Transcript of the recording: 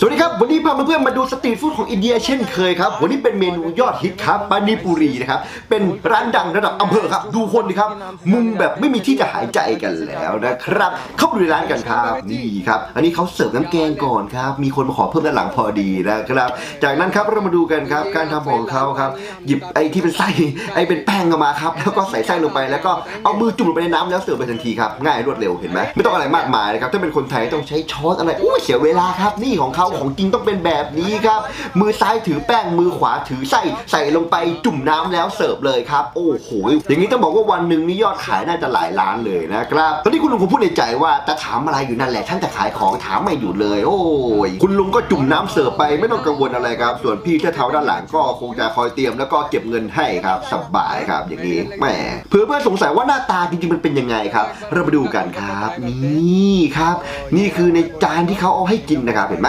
สวัสดีครับ วันนี้พาเพื่อนๆมาดูสตรีทฟู้ดของอินเดียเช่นเคยครับ วันนี้เป็นเมนูยอดฮิตครับปานิปุรีนะครับ เป็นร้านดังระดับอำเภอครับ ดูคนดิครับ มุงแบบไม่มีที่จะหายใจกันแล้วนะครับ เข้าไปดูในร้านกันครับนี่ครับ อันนี้เขาเสิร์ฟน้ำแกงก่อนครับ มีคนมาขอเพิ่มด้านหลังพอดีนะครับ จากนั้นครับเรามาดูกันครับ การทำของเขาครับ หยิบไอ้ที่เป็นไส้ไอ้เป็นแป้งออกมาครับ แล้วก็ใส่ไส้ลงไป แล้วก็เอามือจุ่มลงไปในน้ำแล้วเสิร์ฟไปทันทีครับ ง่ายรวดเร็วเห็นไหมไม่ต้องอะไรมากมายนะครับ ถ้าเป็นคนไทยต้องใช้ช้อนอะไรอู้เสียเวลาครับ นี่ของเขาของจริงต้องเป็นแบบนี้ครับ มือซ้ายถือแป้งมือขวาถือไส้ใส่ลงไปจุ่มน้ำแล้วเสิร์ฟเลยครับ โอ้โหอย่างนี้ต้องบอกว่าวันหนึ่งนี่ยอดขายน่าจะหลายล้านเลยนะครับตอนนี้คุณลุงผมพูดในใจว่าแต่ถามอะไรอยู่นั่นแหละท่านจะขายของถามไม่หยุดเลย โอ้ยคุณลุงก็จุ่มน้ำเสิร์ฟไปไม่ต้องกังวลอะไรครับ ส่วนพี่เท้าด้านหลังก็คงจะคอยเตรียมแล้วก็เก็บเงินให้ครับสบายครับอย่างนี้แหมเผื่อเพื่อนสงสัยว่าหน้าตาจริงๆมันเป็นยังไงครับ เรามาดูกันครับ นี่ครับ นี่คือในจานที่เขาเอาให้กินนะครับเห็นไหม